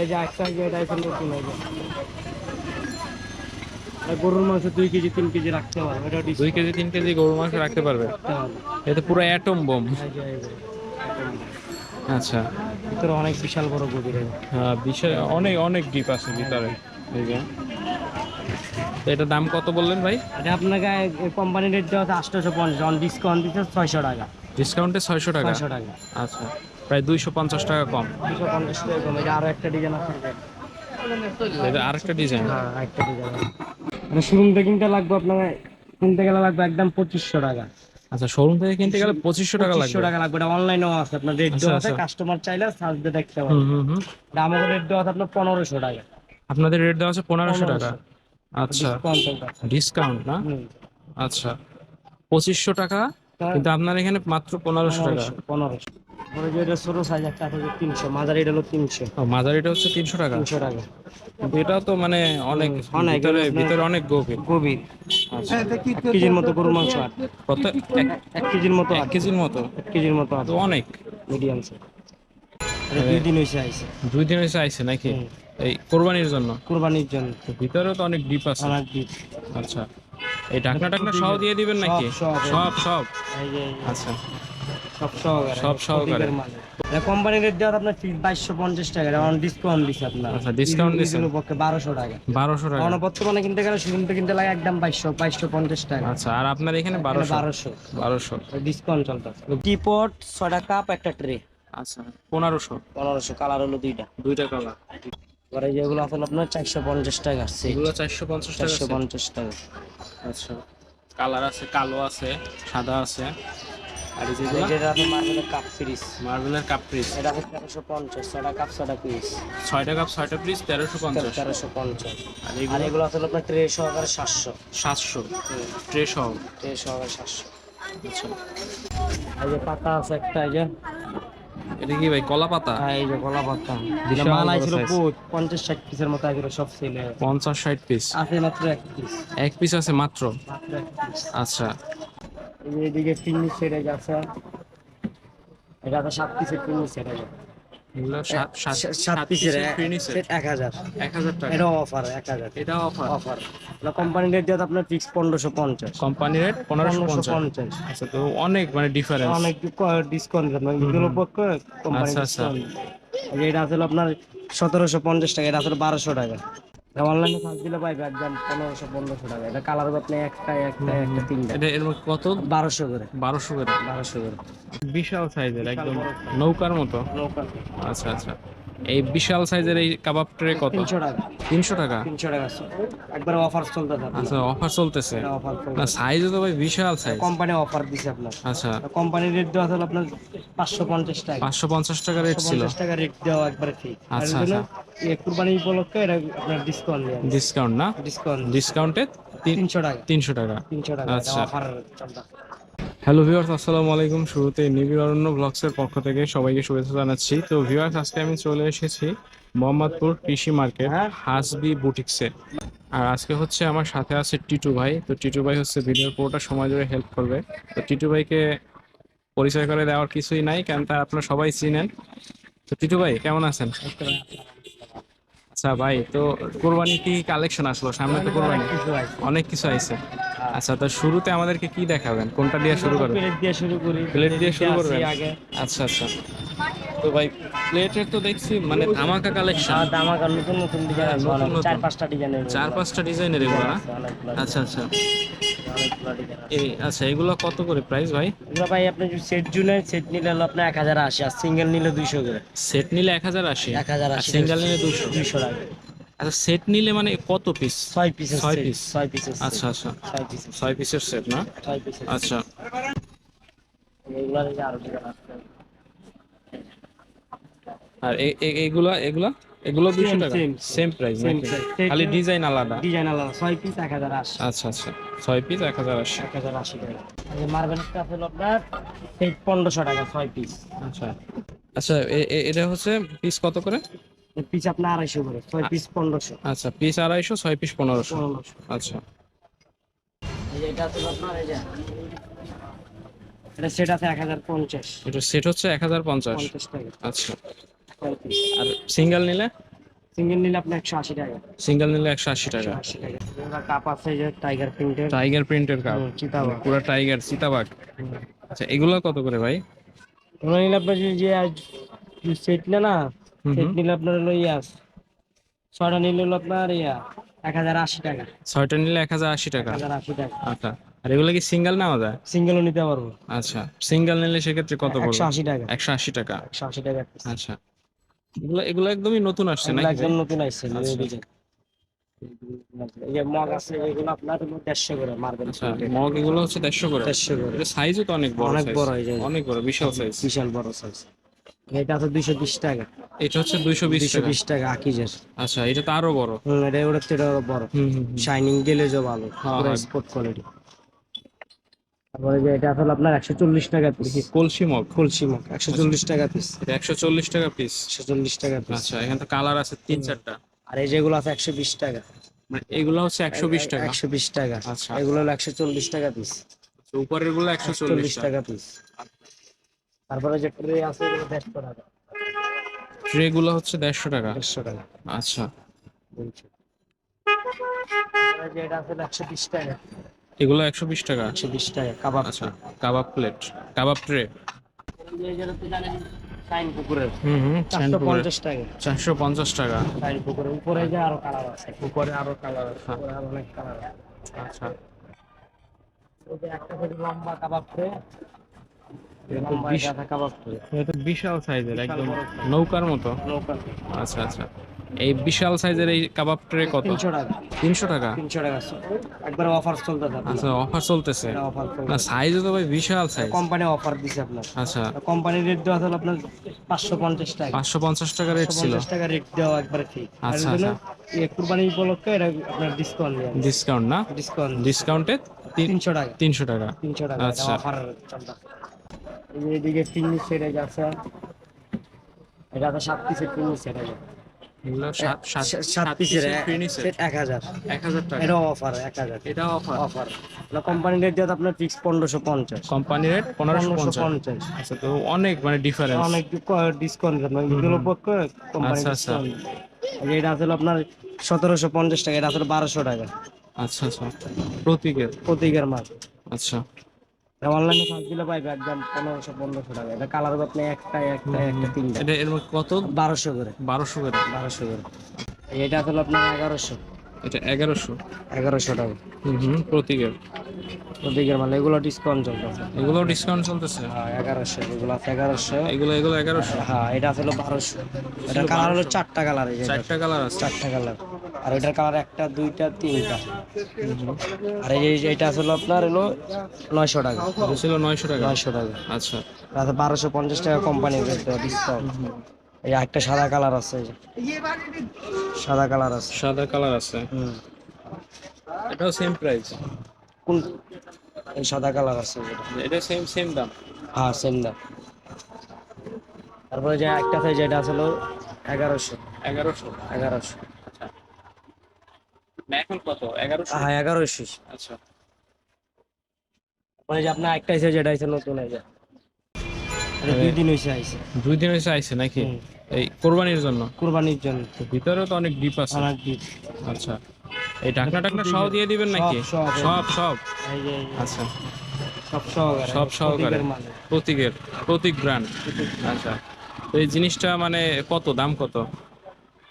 এই যে একটা এটা আছে এই গরুর মাংস দুই কেজি তিন কেজি রাখতে পারবে এটা দুই কেজি তিন কেজি গরুর মাংস রাখতে পারবে? এটা পুরো অ্যাটম বোম। আচ্ছা। ভিতরে অনেক বিশাল বড় গভীর হ্যাঁ বিশাল অনেক অনেক ডিপ আছে ভিতরে। এই যে। এটার দাম কত বললেন ভাই? এটা আপনাকে কোম্পানির রেট দেওয়া আটশোশো পঞ্চাশ ডিসকাউন্ট দিচ্ছে ছয়শো টাকা। ডিসকাউন্টে ছয়শো টাকা? ছয়শো টাকা। আচ্ছা। প্রায় দুইশো পঞ্চাশ টাকা কম। দুশো পঞ্চাশ টাকা কম। এটা আরও একটা ডিজাইন আছে। এটা আরেকটা ডিজাইন হ্যাঁ একটা ডিজাইন মানে শোরুম থেকে কিনতে লাগবে আপনাকে কিনতে গেলে লাগবে একদম পঁচিশশো টাকা। আচ্ছা শোরুম থেকে কিনতে গেলে পঁচিশশো টাকা পঁচিশশো লাগবে টাকা লাগবে। এটা অনলাইনেও আছে। আপনার রেট আচ্ছা, দেওয়া আছে। আচ্ছা। কাস্টমার চাইলে সার্চ দিয়ে দেখতে হুম এটা আমাদের রেট দেওয়া আছে আপনার পনেরোশো টাকা। আপনাদের রেট দেওয়া আছে পনেরোশো টাকা? আচ্ছা। ডিসকাউন্ট না? আচ্ছা। পঁচিশশো টাকা কিন্তু আপনার এখানে মাত্র পনেরোশো টাকা। পনেরোশো পরে যে এটা ছোট সাইজ একটা আছে যে তিনশো মাঝারি এটা হলো তিনশো। ও, মাঝারিটা হচ্ছে তিনশো টাকা। তিনশো টাকা। কিন্তু এটাও তো মানে অনেক অনেক, ভিতরে ভিতরে অনেক গভীর। গভীর। আচ্ছা। কেজির মতো গরুর মাংস আর। কত এক কেজির মতো এক কেজির মতো। এক কেজির মতো আর। তো অনেক। মিডিয়াম সাইজ দুই দিন হয়েছে আইছে। দুই দিন হয়েছে আইছে নাকি? এই কোরবানির জন্য? কুরবানির জন্য। তো ভিতরেও তো অনেক ডিপ আছে। অনেক দিন আচ্ছা। এই ঢাকনা টাকনা সহ দিয়ে দিবেন নাকি? সব, সব। আচ্ছা। সব সহকারে সব সহকারে। কোম্পানির রেট দেওয়া আপনার বাইশশো পঞ্চাশ টাকা এটা ডিসকাউন্ট দিচ্ছে আপনার। আচ্ছা, discount দিছে। পক্ষে বারোশো টাকা। বারোশো টাকা। এখন বর্তমানে কিনতে গেলে শোরুম কিনতে লাগে একদম বাইশশো বাইশশো পঞ্চাশ টাকা। আচ্ছা আর আপনার এখানে বারোশো? বারোশো। বারোশো। ডিসকাউন্ট চলতেছে। টিপট ছটা কাপ একটা ট্রে আচ্ছা পনেরোশো। পনেরোশো কালার হলো দুইটা। দুইটা কালার এবারে যেগুলো আসলে আপনার চারশো পঞ্চাশ টাকা। আসছে এগুলো চারশো পঞ্চাশ চারশো পঞ্চাশ টাকা। আচ্ছা। কালার আছে কালো আছে সাদা আছে। আর এই যেগুলো যেটা আছে মার্কেটের কাপ ফ্রিজ মার্বেলের কাপ পিস এটা হচ্ছে তেরোশো পঞ্চাশ ছটা কাপ ছটা পিস ছয়টা কাপ ছয়টা পিস তেরোশো পঞ্চাশ। তেরোশো পঞ্চাশ। আর আর এগুলো এগুলো আসলে আপনার ট্রে সহকারে সাতশো। সাতশো। ট্রে সহ। ট্রে সহকারে সাতশো। আচ্ছা। এই যে পাতা আছে একটা এই যে এটা কি ভাই কলা পাতা? আর এই যে কলা পাতা। মাল আইছিল। বহুত পঞ্চাশ ষাট পিসের মতো আগে সব ছিল। পঞ্চাশ ষাট পিস? আছে মাত্র এক পিস। এক পিস আছে মাত্র? আচ্ছা। এই যে এদিকে তিন সেট আছে এটা তো সাত পিসের ফিনিশ সেট আছে এগুলো সাত সাত সাত পিসের এক হাজার। এক হাজার টাকা। এটাও অফার এক হাজার। এটা অফার অফার কোম্পানি রেট দিয়ে আপনার ফিক্স পনেরোশো পঞ্চাশ। কোম্পানি রেট পনেরোশো পঞ্চাশ। আচ্ছা তো অনেক মানে ডিফারেন্স অনেক ডিসকাউন্ট এগুলো কোম্পানি আচ্ছা, আচ্ছা। এটা আসলে আপনার সতেরোশো পঞ্চাশ টাকা এটা আসলে বারোশো টাকা। অনলাইনে সার্চ দিলে পাইবে একদম পনেরোশো পনেরোশো টাকা। এটা কালার আপনি একটা একটা একটা তিনটা। এটা এর কত? বারোশো করে। বারোশো করে। বারোশো করে। বিশাল সাইজের একদম নৌকার মতো? নৌকা আচ্ছা আচ্ছা। এই বিশাল সাইজের এই কাবাব ট্রে কত? তিনশো টাকা। তিনশো টাকা? তিনশো টাকা একবার অফার চলতেছে আপনার। আচ্ছা অফার চলতেছে। অফার না সাইজ তো ভাই বিশাল সাইজ কোম্পানি অফার দিছে আপনার। আচ্ছা। কোম্পানির রেট দেওয়া হলো আপনার পাঁচশো পঞ্চাশ টাকা। পাঁচশো পঞ্চাশ টাকা রেট ছিল। পঞ্চাশ টাকা রেট দেওয়া একবারে ঠিক। আর আচ্ছা, এই কুরবানি উপলক্ষে এটা আপনার ডিসকাউন্ট ডিসকাউন্ট না? ডিসকাউন্ট ডিসকাউন্টে তিনশো টাকা। তিনশো টাকা। তিনশো টাকা আচ্ছা। অফার চলতেছে। হ্যালো ভিউয়ার্স আসসালামু আলাইকুম। শুরুতে নিবিড় অরণ্য ব্লগসের পক্ষ থেকে সবাইকে শুভেচ্ছা জানাচ্ছি। তো ভিউয়ার্স আজকে আমি চলে এসেছি মোহাম্মদপুর কৃষি মার্কেট হ্যাঁ। হাসবি বুটিক্সে। আর আজকে হচ্ছে আমার সাথে আছে টিটু ভাই। তো টিটু ভাই হচ্ছে ভিডিওর পুরোটা সময় ধরে হেল্প করবে। তো টিটু ভাইকে পরিচয় করে দেওয়ার কিছুই নাই কারণ তা আপনারা সবাই চিনেন। তো টিটু ভাই কেমন আছেন? আচ্ছা ভাই তো কোরবানি কি কালেকশন আসলো? সামনে তো কোরবানি। আছে। অনেক কিছু আছে আচ্ছা তো শুরুতে আমাদেরকে কি দেখাবেন? কোনটা দিয়ে শুরু করবেন? প্লেট দিয়ে শুরু করি। প্লেট দিয়ে শুরু করবেন? আগে। আচ্ছা আচ্ছা। তো ভাই প্লেটের তো দেখছি মানে ধামাকা কালেকশন আর দামাকা নতুন নতুন ডিজাইন। চার পাঁচটা ডিজাইনের চার পাঁচটা ডিজাইনের এগুলো। না? আচ্ছা আচ্ছা। এই আচ্ছা এগুলো কত করে প্রাইস ভাই? এগুলো ভাই আপনি যদি সেট জুনে সেট নিলে হলো আপনার এক হাজার আশি আর সিঙ্গেল নিলে দুইশো করে। সেট নিলে এক হাজার আশি? এক হাজার আশি সিঙ্গেল নিলে দুশো দুইশো টাকা আচ্ছা সেট নিলে মানে কত পিস ছয় পিসের ছয় piece? ছয় পিসের আচ্ছা আচ্ছা। ছয় পিসের ছয় পিসের সেট না? ছয় পিসের আচ্ছা। আরও এগুলা এগুলা? এগুলো দুশো টাকা? সেম প্রাইস খালি ডিজাইন আলাদা? ডিজাইন আলাদা। ছয় পিস এক হাজার আশি। আচ্ছা আচ্ছা। ছয় পিস এক হাজার আশি। এক হাজার আশি টাকা। মার্বেলটা হলো আপনার পনেরোশো টাকা ছয় পিস আচ্ছা। আচ্ছা এটা হচ্ছে পিস কত করে? পিস আপনার আড়াইশো করে ছয় পিস পনেরোশো। আচ্ছা পিস আড়াইশো ছয় পিস পনেরোশো। আচ্ছা। এটা হলো আপনার এই যে এটা সেট আছে এক হাজার পঞ্চাশ। এটা সেট হচ্ছে এক হাজার পঞ্চাশ। আচ্ছা। আর সিঙ্গেল নিলে? সিঙ্গেল নিলে আপনি একশো আশি টাকা। সিঙ্গেল নিলে একশো আশি টাকা। কাপ আছে যে টাইগার প্রিন্টের টাইগার প্রিন্টের কাপ চিতাবাঘ। পুরো টাইগার চিতাবাঘ। আচ্ছা এগুলো কত করে ভাই? এগুলো নিলে আপনার যে সেট না সেট। নিলে আপনার হলো ইয়াস ছয়টা নিলে হলো আপনার ইয়া এক হাজার আশি টাকা। ছয়টা নিলে এক হাজার আশি টাকা? হাজার আশি টাকা। আচ্ছা আর এগুলো কি সিঙ্গেল নেওয়া যায়? সিঙ্গেলও নিতে পারব। আচ্ছা সিঙ্গেল নিলে সেক্ষেত্রে কত একশো আশি টাকা। একশো আশি টাকা। একশো আশি টাকা আচ্ছা এগুলো এগুলো একদমই নতুন আসছে নাকি? একদম নতুন আসছে আচ্ছা। মগ আছে এগুলো আপনার দেড়শো করে মার্বেল আচ্ছা মগ এগুলো হচ্ছে দেড়শো করে। দেড়শো করে। সাইজও তো অনেক বড় অনেক size। বড় এই যে অনেক বড় বিশাল সাইজ বিশাল বড় সাইজ এটা আছে দুইশো বিশ টাকা। এটা হচ্ছে দুইশো বিশ দুইশো টাকা বিশ টাকা আকিজের। আচ্ছা এটা তো আরও বড়। এটা ওটা থেকে আরও বড়। শাইনিং গ্লেজও ভালো হ্যাঁ, পুরো। স্পোর্ট কোয়ালিটি তারপরে যে এটা আসলে আপনার একশো চল্লিশ টাকা পিস কলসি মগ। কলসি একশো চল্লিশ টাকা পিস এটা একশো চল্লিশ টাকা পিস একশো চল্লিশ টাকা পিস আচ্ছা এখানে তো কালার আছে তিন চারটা। আর এই যেগুলো আছে একশো বিশ টাকা। মানে এগুলো হচ্ছে একশো বিশ টাকা? একশো বিশ টাকা। আচ্ছা। এগুলো হলো একশো চল্লিশ টাকা পিস উপরেরগুলো একশো চল্লিশ টাকা। পিস তারপরে যে ট্রে আছে এগুলো দেড়শো টাকা। ট্রে গুলো হচ্ছে দেড়শো টাকা? দেড়শো টাকা। আচ্ছা। তারপরে যে আছে একশো বিশ টাকা। এগুলো একশো বিশ টাকা? একশো বিশ টাকা কাবাব আচ্ছা কাবাব প্লেট কাবাব ট্রে যেটা তো জানেন হুম হুম চারশো পঞ্চাশ টাকা। চারশো পঞ্চাশ টাকা। শাইন পুকুরের। উপরে যে আরও কালার আছে। উপরে আরও কালার আছে। উপরে আরও অনেক কালার আছে। আচ্ছা। ওই একটা করে লম্বা কাবাব ট্রে এটা বিশাল সাইজের একদম নৌকার মতো। আচ্ছা আচ্ছা। এই বিশাল সাইজের এই কাবাব ট্রে কত? তিনশো টাকা। তিনশো টাকা? তিনশো টাকা একবার অফার চলতে আচ্ছা অফার চলতেছে। না সাইজও তো ভাই বিশাল সাইজ কোম্পানি অফার দিছে আপনার। আচ্ছা। কোম্পানির রেট দেওয়া হলো আপনার পাঁচশো পঞ্চাশ টাকা। রেট ছিল। পঞ্চাশ টাকা রেট দেওয়া একবারে ঠিক। আচ্ছা, এই কুরবানি উপলক্ষে এটা আপনার ডিসকাউন্ট ডিসকাউন্ট না? ডিসকাউন্ট ডিসকাউন্টে তিনশো টাকা। তিনশো টাকা। তিনশো টাকা আচ্ছা। অফার এদিকে এই যে আছে এটা তো সাত পিসের ফিনিশে পঞ্চাশ। পঞ্চাশ। আচ্ছা তো অনেক মানে ডিফারেন্স অনেক ডিসকাউন্ট মানে আচ্ছা, আচ্ছা। এটা আসলে আপনার সতেরোশো পঞ্চাশ টাকা এটা আসলে বারোশো টাকা। আচ্ছা আচ্ছা। প্রতীকের। প্রতীকের মাল। আচ্ছা। অনলাইনে সার্চ দিলে পাইবে একদম পনেরোশো পনেরোশো টাকা। এটা কালার আপনি একটা একটা একটা তিনটা এটা এর কত? বারোশো করে। বারোশো করে? বারোশো করে। এটা আপনার এগারোশো। এটা এগারোশো? এগারোশো টাকা। হুম প্রতীকের প্রতীকের মাল এগুলো ডিসকাউন্ট চলতেছে। এগুলো ডিসকাউন্ট চলতেছে? হ্যাঁ এগারোশো। এগুলো আছে এগারোশো। এগুলো এগুলো এগারোশো? হ্যাঁ এটা বারোশো। এটা কালার হলো চারটা কালার চারটা কালার আছে। চারটা কালার আর এটার কালার একটা দুইটা তিনটা। আর এই এটা আসলে আপনার হলো নয়শো টাকা। এটা ছিল নয়শো টাকা? নয়শো টাকা। আচ্ছা। তাতে বারোশো পঞ্চাশ টাকা ডিসকাউন্ট এই একটা সাদা কালার আছে এই যে। সাদা কালার আছে। সাদা কালার আছে। হুম। এটাও সেম প্রাইস কোন? এই সাদা কালার আছে এটা সেম সেম দাম? হ্যাঁ সেম দাম। তারপরে যে একটা আছে যেটা আসলে এগারোশো। এগারোশো? এগারোশো। না এখন কত? এগারোশো? হ্যাঁ এগারোশো। আচ্ছা। মানে যে আপনার একটা আছে যেটা আছে নতুন এই দুই দিন হয়েছে আইছে। দুই দিন হয়েছে আইছে নাকি? এই কোরবানির জন্য? কুরবানির জন্য। ভিতরেও তো অনেক ডিপ আছে। অনেক আচ্ছা। এই ঢাকনা টাকনা সহ দিয়ে দিবেন নাকি? সব, সব। আচ্ছা। সব সহকারে। সব সহকারে। প্রতীকের প্রতীক ব্র্যান্ড আচ্ছা। এই জিনিসটা মানে কত দাম কত?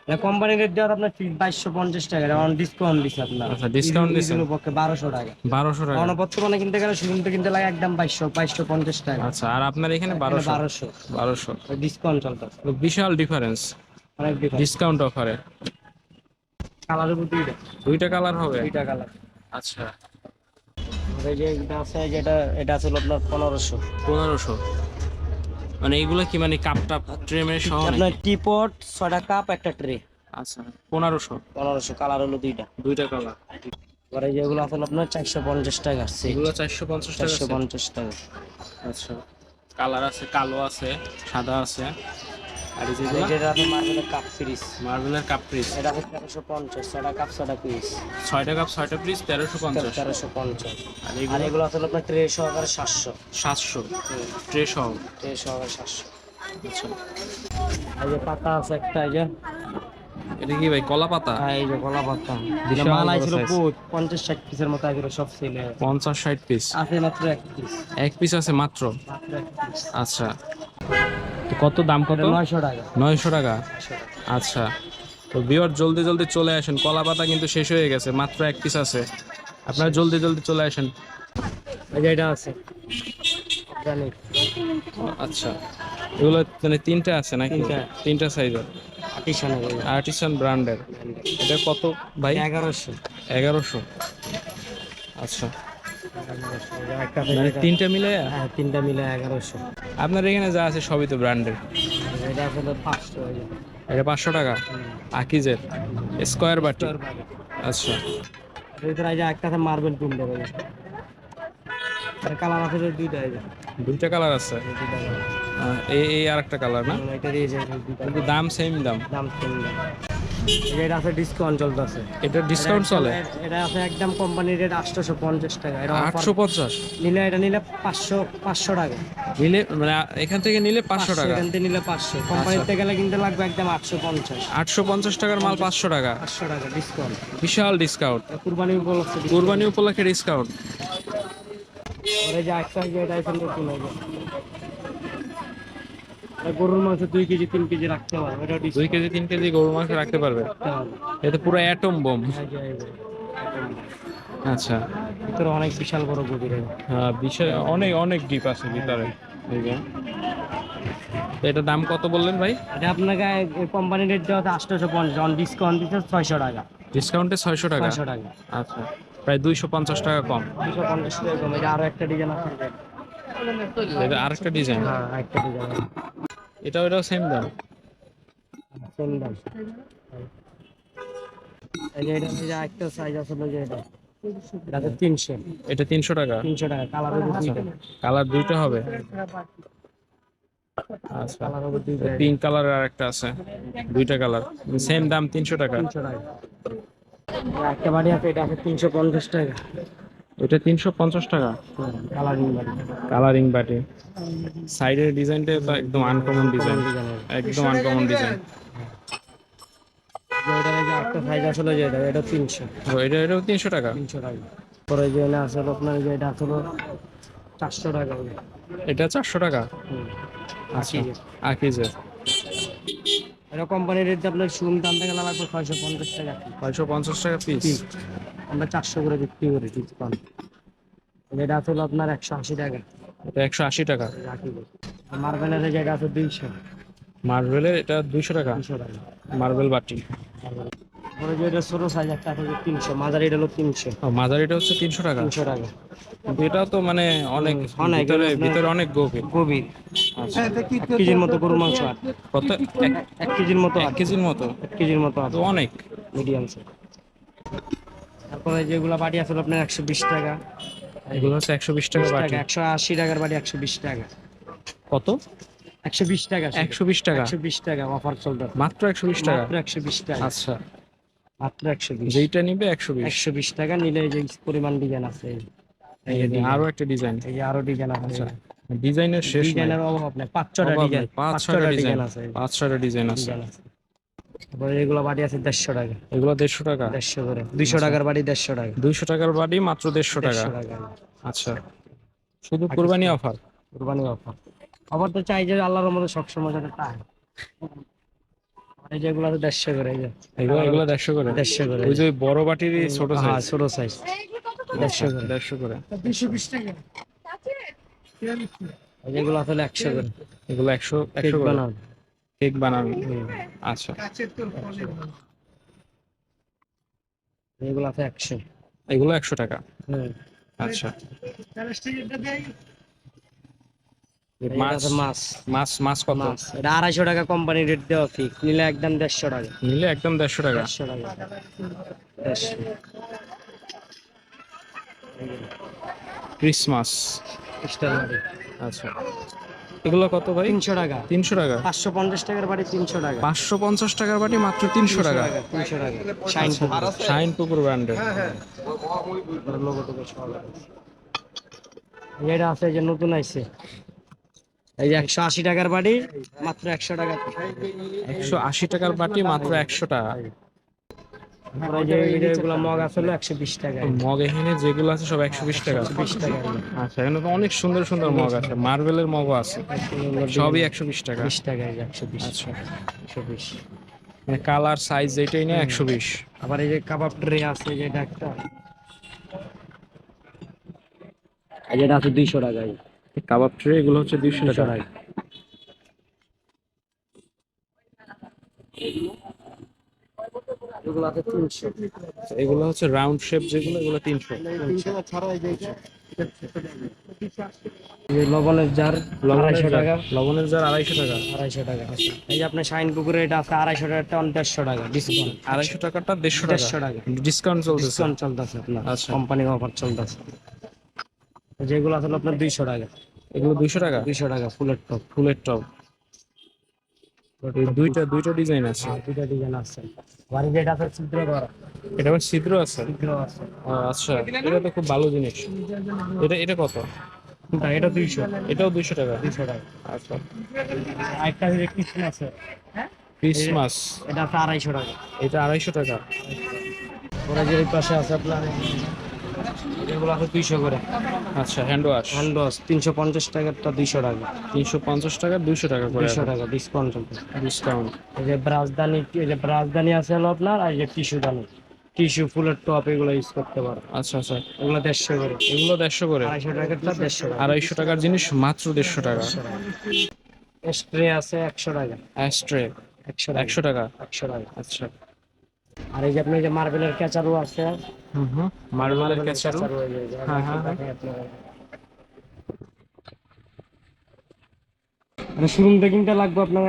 এটা কোম্পানির রেট দেওয়া আপনার বাইশশো পঞ্চাশ টাকা এটা ডিসকাউন্ট দিচ্ছে আপনার। আচ্ছা, discount দিচ্ছে পক্ষে বারোশো টাকা। বারোশো টাকা। অনবর্তমানে কিনতে গেলে শুরুতে কিনতে লাগে একদম বাইশশো বাইশশো পঞ্চাশ টাকা। আচ্ছা আর আপনার এখানে বারোশো। বারোশো। বারোশো। ডিসকাউন্ট চলতেছে। বিশাল ডিফারেন্স অনেক ডিসকাউন্ট অফারে কালারের উপর দুইটা। দুইটা কালার হবে? দুইটা কালার আচ্ছা। এই যে এটা আছে যেটা এটা আছে আপনার পনেরোশো। পনেরোশো। মানে এগুলো কি মানে কাপ টাপ ট্রেমে সহ নাকি? আপনার টিপট ছটা কাপ একটা ট্রে আচ্ছা পনেরোশো। পনেরোশো কালার হলো দুইটা। দুইটা কালার পরে যেগুলো আছে আপনার চারশো পঞ্চাশ টাকা আছে এগুলো চারশো পঞ্চাশ টাকা চারশো। পঞ্চাশ টাকা। আচ্ছা কালার আছে কালো আছে সাদা আছে। আর যেগুলো এই যেটা আছে মার্বেলের কাপ সিরিজ মার্বেলের কাপ পিস এটা আছে তেরোশো পঞ্চাশ ছটা কাপ ছটা পিস ছয়টা কাপ ছয়টা পিস তেরোশো পঞ্চাশ। তেরোশো পঞ্চাশ। আর আর এগুলো? আছে আপনার ট্রে সহকারে সাতশো। সাতশো? ট্রে সহ। ট্রে সহকারে সাতশো। আচ্ছা। এই যে পাতা আছে একটা এই যে। এটা কি ভাই কলা পাতা? হ্যাঁ, এই যে কলা পাতা। মাল আইছিল। বহুত পঞ্চাশ ষাট পিসের মতো আগে সব ছেলে পঞ্চাশ ষাট পিস আছে মাত্র এক পিস এক পিস আছে মাত্র? মাত্র এক পিস আচ্ছা। কত দাম কত? নয়শো টাকা। নয়শো টাকা? আচ্ছা। তো বিয়ার জলদি জলদি চলে আসেন। কলা পাতা কিন্তু শেষ হয়ে গেছে মাত্র এক পিস আছে। আপনারা জলদি জলদি চলে আসেন। এটা আছে। আচ্ছা। এগুলো মানে তিনটা আছে নাকি? তিনটা। তিনটা সাইজের আর্টিসান ব্র্যান্ডের এটা কত ভাই? এগারোশো। এগারোশো। আচ্ছা। মানে তিনটা মিলে তিনটা মিলে এগারোশো। আপনার এখানে যা আছে সবই তো ব্র্যান্ডের। এটা পাঁচশো টাকা? আকিজের? স্কোয়ার বাটি? আচ্ছা। ভিতরে এই যে একটা মার্বেল টুল দেবে কালার আছে দুইটা এই দুইটা কালার আছে? দুইটা কালার আহ, এই এই আর একটা কালার না? মানে এটা কিন্তু দাম সেম দাম। দাম কম দাম। এটা আছে ডিসকাউন্ট চলতেছে এটা ডিসকাউন্ট চলে? এটা আছে একদম কোম্পানির রেট আটশোশো পঞ্চাশ টাকা। এটা offer আটশো পঞ্চাশ নিলে এটা নিলে পাঁচশো পাঁচশো টাকা। নিলে মানে এখান থেকে নিলে পাঁচশো টাকা? এখান থেকে নিলে পাঁচশো। কোম্পানিতে গেলে কিনতে লাগবে একদম আটশো পঞ্চাশ আটশো পঞ্চাশ টাকার মাল পাঁচশো টাকা? পাঁচশো টাকা ডিসকাউন্ট বিশাল ডিসকাউন্ট কুরবানি উপলক্ষে। কোরবানি উপলক্ষে ডিসকাউন্ট আর যে একটা এটা এই যে। এটা গরুর মাংস দুই কেজি তিন কেজি রাখতে পারবে এটা দুই কেজি তিন কেজি গরু মাংস রাখতে পারবে? রাখতে হবে। এটা পুরো অ্যাটম বোম এই যে, এই যে, আচ্ছা। ভিতরে অনেক বিশাল বড় গভীর হ্যাঁ বিষয় অনেক অনেক ডিপ আছে ভিতরে। এটার দাম কত বললেন ভাই? এটা আপনাকে কোম্পানির রেট দেওয়া আটশোশো পঞ্চাশ অন ডিসকাউন্ট দিচ্ছে ছয়শো টাকা। ডিসকাউন্টে ছয়শো টাকা? ছয়শো টাকা। আচ্ছা। প্রায় দুইশো পঞ্চাশ টাকা কম। দুশো পঞ্চাশ টাকা কম। এটা আরও একটা ডিজাইন আছে। এটা আরেকটা ডিজাইন হ্যাঁ একটা ডিজাইন এটাও এটাও সেম দাম। সেম দাম। এই যে এটা যে একটা সাইজ আছে যে এটা। এটা তিনশো। এটা তিনশো টাকা? তিনশো টাকা কালার হবে দুইটা। কালার দুইটা হবে? আচ্ছা কালার হবে দুইটা। পিঙ্ক কালার আর একটা আছে দুইটা কালার সেম দাম তিনশো টাকা। তিনশো টাকা। একটা বাড়ি আছে এটা আছে তিনশো পঞ্চাশ টাকা। ওইটা তিনশো পঞ্চাশ টাকা। কালারিং বাড়ি কালারিং বাটি। সাইডের ডিজাইনটা তো একদম আনকমন ডিজাইন একদম আনকমন ডিজাইন এটা যে সাইজ আসলে যে এটা এটা তিনশো এটা এটাও তিনশো টাকা। তিনশো টাকা। পরে যে এটা আসলে আপনার যে এটা আসলে চারশো টাকা। এটা চারশো টাকা। আচ্ছা। আকিজের। এটা কোম্পানির রেট আপনার শুন দাম থেকে লাগবে ছয়শো পঞ্চাশ টাকা ছয়শো পঞ্চাশ টাকা পিস পিস আমরা চারশো করে বিক্রি করি ডিসকাউন্ট এটা আসলে আপনার একশো আশি টাকা। এটা একশো আশি টাকা। মার্বেলের যেটা আছে দুইশো। মার্বেলের এটা দুইশো টাকা। দুইশো টাকা। মার্বেল বাটি। পরে যে এটা ছোটো সাইজ একটা আছে তিনশো মাঝারি এটা হলো তিনশো। মাঝারিটা হচ্ছে তিনশো টাকা? তিনশো টাকা। এটাও তো মানে অনেক অনেক, ভিতরে আপনার- ভিতরে অনেক গভীর। গভীর। আচ্ছা। এক কেজির মতো গরুর মাংস আর। কত? এক কেজির মতো এক কেজির মতো? এক কেজির মতো তো অনেক। মিডিয়াম সাইজ তারপরে যেগুলো বাটি আছে আপনার একশো বিশ টাকা। এগুলো হচ্ছে একশো বিশ টাকা বাটি একশো আশি টাকার বাটি একশো বিশ টাকা। কত? একশো বিশ টাকা একশো বিশ টাকা। একশো বিশ টাকা অফার চলতে। মাত্র একশো বিশ টাকা? মাত্র একশো বিশ টাকা। আচ্ছা। মাত্র একশো বিশ। যেইটা নিবে একশো বিশ। একশো বিশ টাকা নিলে এই যে পরিমাণ ডিজাইন আছে। আরও একটা ডিজাইন এই আরও ডিজাইন আছে। আচ্ছা ডিজাইনের শেষ ডিজাইনের অভাব নেই। পাঁচ ছটা ডিজাইন পাঁচ ছটা ডিজাইন আছে। পাঁচ ছয়টা ডিজাইন আছে। তারপরে এগুলো বাটি আছে দেড়শো টাকা। এগুলো দেড়শো টাকা? দেড়শো করে। দুইশো টাকার বাটি দেড়শো টাকা। দুইশো টাকার বাড়ি মাত্র দেড়শো টাকা? আচ্ছা। শুধু কোরবানি অফার কুরবানি অফার আবার তো চাই যে আল্লাহর মধ্যে সবসময় যাতে পায়। এই যেগুলো আছে দেড়শো করে এই যে। এগুলো এগুলো দেড়শো করে? দেড়শো করে ওই যে বড় বাটির ছোট হ্যাঁ ছোট সাইজ করে। দেড়শো করে। এই যেগুলো আসলে একশো করে। এগুলো করে? বানান কেক বানানো। আচ্ছা। এগুলো আছে একশো। এগুলো একশো টাকা? হুম। আচ্ছা। মাছ মাছ। মাছ মাছ কত? এটা আড়াইশো টাকা কোম্পানি রেট দেওয়া ফিক্স নিলে একদম দেড়শো টাকা। নিলে একদম দেড়শো টাকা। দেড়শো টাকা। দেড়শো। ক্রিসমাস। আচ্ছা। এগুলো কত ভাই? তিনশো টাকা। তিনশো টাকা। পাঁচশো পঞ্চাশ টাকার বাড়ি তিনশো টাকা। পাঁচশো পঞ্চাশ টাকার বাটি মাত্র তিনশো টাকা। তিনশো টাকা। শাইন পুকুর। ব্র্যান্ডের। এটা আছে এই যে নতুন আইছে। এই যে একশো আশি টাকার বাড়ি মাত্র একশো টাকা। একশো আশি টাকার বাটি মাত্র একশো টাকা। মগ আসলে একশো বিশ টাকা। মগ এখানে যেগুলো আছে সব একশো বিশ টাকা। বিশ টাকা। আচ্ছা এখানে তো অনেক সুন্দর সুন্দর মগ আছে। মার্বেলের মগও আছে। সবই একশো বিশ টাকা। বিশ টাকা এই একশো বিশ। আচ্ছা। একশো বিশ। মানে কালার সাইজ যেটাই নিয়ে একশো বিশ। আবার এই যে কাবাব ট্রে আছে যেটা একটা। যেটা আছে দুইশো টাকা এই কাবাব ট্রে এগুলো হচ্ছে দুইশো টাকা। এগুলো তিনশো। এগুলো হচ্ছে রাউন্ড শেপ যেগুলো এগুলো তিনশো। লবণের জার আড়াইশো টাকা। লবণের জার আড়াইশো টাকা। আড়াইশো টাকা এই যে আপনার শাইন পুকুরে এটা আছে আড়াইশো টাকাটা দেড়শো টাকা ডিসকাউন্ট আড়াইশো টাকাটা দেড়শো দেড়শো টাকা। ডিসকাউন্ট চলতেছে। ডিসকাউন্ট চলতেছে আপনার। আচ্ছা। কোম্পানি অফার চলতেছে। যেগুলো আসলে আপনার দুইশো টাকা। এগুলো দুইশো টাকা? দুইশো টাকা ফুলের টপ। ফুলের টপ। দুইটা দুইটা ডিজাইন আছে? দুটা ডিজাইন আছে। বাড়ি যেটা আছে ছিদ্র করা এটা আবার ছিদ্র আছে? ছিদ্র আছে। আচ্ছা এটা তো খুব ভালো জিনিস। এটা এটা কত? কোনটা? এটা দুইশো। এটাও দুইশো টাকা? দুইশো টাকা। আচ্ছা। আরেকটা যে কিচেন আছে ক্রিসমাস এটা আছে আড়াইশো টাকা। এটা আড়াইশো টাকা। ওরা যে পাশে আছে আপনার এগুলো আছে দুইশো করে। আচ্ছা হ্যান্ড ওয়াশ হ্যান্ড ওয়াশ তিনশো পঞ্চাশ টাকারটা দুইশো টাকা। তিনশো পঞ্চাশ টাকা দুইশো টাকা করে দুইশো টাকা ডিসকাউন্ট ডিসকাউন্ট এই যে ব্রাশদানি এই যে ব্রাশদানি আছে হলো আপনার আর এই যে টিস্যু দানি। টিস্যু ফুলের টপ এগুলো ইউজ করতে পারো। আচ্ছা আচ্ছা। এগুলো দেড়শো করে। এগুলো দেড়শো করে? আড়াইশো টাকারটা দেড়শো আড়াইশো টাকার জিনিস মাত্র দেড়শো টাকা? স্প্রে আছে একশো টাকা। অ্যাস্ট্রে একশো একশো টাকা? একশো টাকা। আচ্ছা। আর এই যে আপনি যে মার্বেলের ক্যাচারও আছে হুম হুম। মার্বেলের হ্যাঁ, হ্যাঁ, হ্যাঁ। মানে শোরুম থেকে কিনতে লাগবে আপনার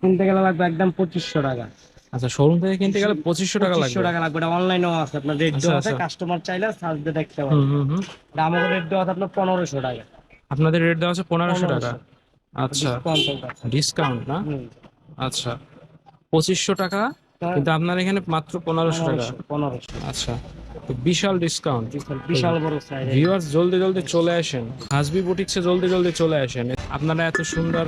কিনতে গেলে লাগবে একদম পঁচিশশো টাকা। আচ্ছা শোরুম থেকে কিনতে গেলে পঁচিশশো টাকা পঁচিশশো লাগবে টাকা লাগবে এটা অনলাইনেও আছে আপনার রেট আচ্ছা, দেওয়া আছে আচ্ছা। কাস্টমার চাইলে সার্চ দিয়ে দেখতে হুম এটা রেট দেওয়া আছে আপনার পনেরোশো টাকা। আপনাদের রেট দেওয়া আছে পনেরোশো টাকা? আচ্ছা। ডিসকাউন্ট না? আচ্ছা। পঁচিশশো টাকা কিন্তু আপনার এখানে মাত্র পনেরোশো টাকা। পনেরোশো আচ্ছা তো বিশাল ডিসকাউন্ট বিশাল- বিশাল বড় ভিউয়ার্স জলদি জলদি চলে আসেন। হাসবি বুটিক্সে জলদি জলদি চলে আসেন। আপনারা এত সুন্দর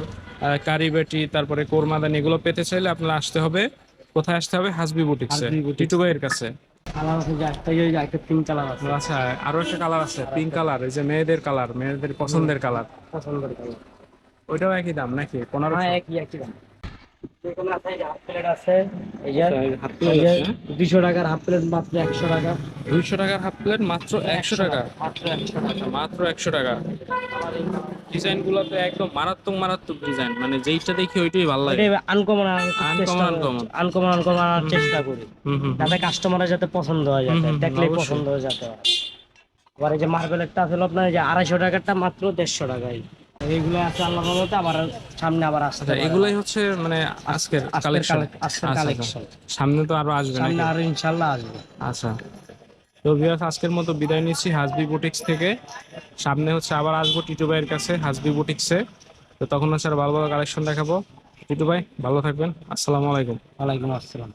কারি বেটি তারপরে কোরমাদানি এগুলো পেতে চাইলে আপনারা আসতে হবে। কোথায় আসতে হবে? হাসবি বুটিক্সে টিটু ভাইয়ের কাছে। কালার আছে যে একটা যে একটা তিন কালার আছে। আচ্ছা আরও একটা কালার আছে পিঙ্ক কালার এই যে মেয়েদের কালার মেয়েদের পছন্দের কালার পছন্দের কালার ওইটাও একই দাম নাকি? পনেরো হ্যাঁ একই একই দাম। হাফ প্লেট টাকার হাফ মাত্র একশো টাকা। দুইশো টাকার হাফ প্লেট মাত্র একশো টাকা। মাত্র একশো টাকা। মাত্র ডিজাইন তো একদম মারাত্মক মারাত্মক ডিজাইন। মানে যেইটা দেখি ওইটাই ভালো লাগে। আনকমন. আনকমন আনকমন আনার চেষ্টা করি। যাতে কাস্টমারের যাতে পছন্দ হয়ে যাতে অবশ্যই। পছন্দ হয়ে যেতে আবার এই যে মার্বেলেরটা আছে হলো আপনার যে আড়াইশো টাকারটা মাত্র দেড়শো টাকায়। এইগুলো আছে আল্লাহ রহমতে আবার সামনে আবার আসতে আচ্ছা এগুলাই হচ্ছে মানে আজকের আজকের কালেকশন আজকের কালেকশন সামনে তো আরও আসবে সামনে আরও ইনশাল্লাহ আসবে। আচ্ছা। তো ভিউয়ার্স আজকের মতো বিদায় নিচ্ছি হাসবি বুটিক্স থেকে। সামনে হচ্ছে আবার আসব টিটু ভাইয়ের কাছে হাসবি বুটিক্সে তো তখন হচ্ছে আর ভালো ভালো কালেকশন দেখাবো। টিটু ভাই ভালো থাকবেন। আসসালামু আলাইকুম। ওয়ালাইকুম আসসালাম।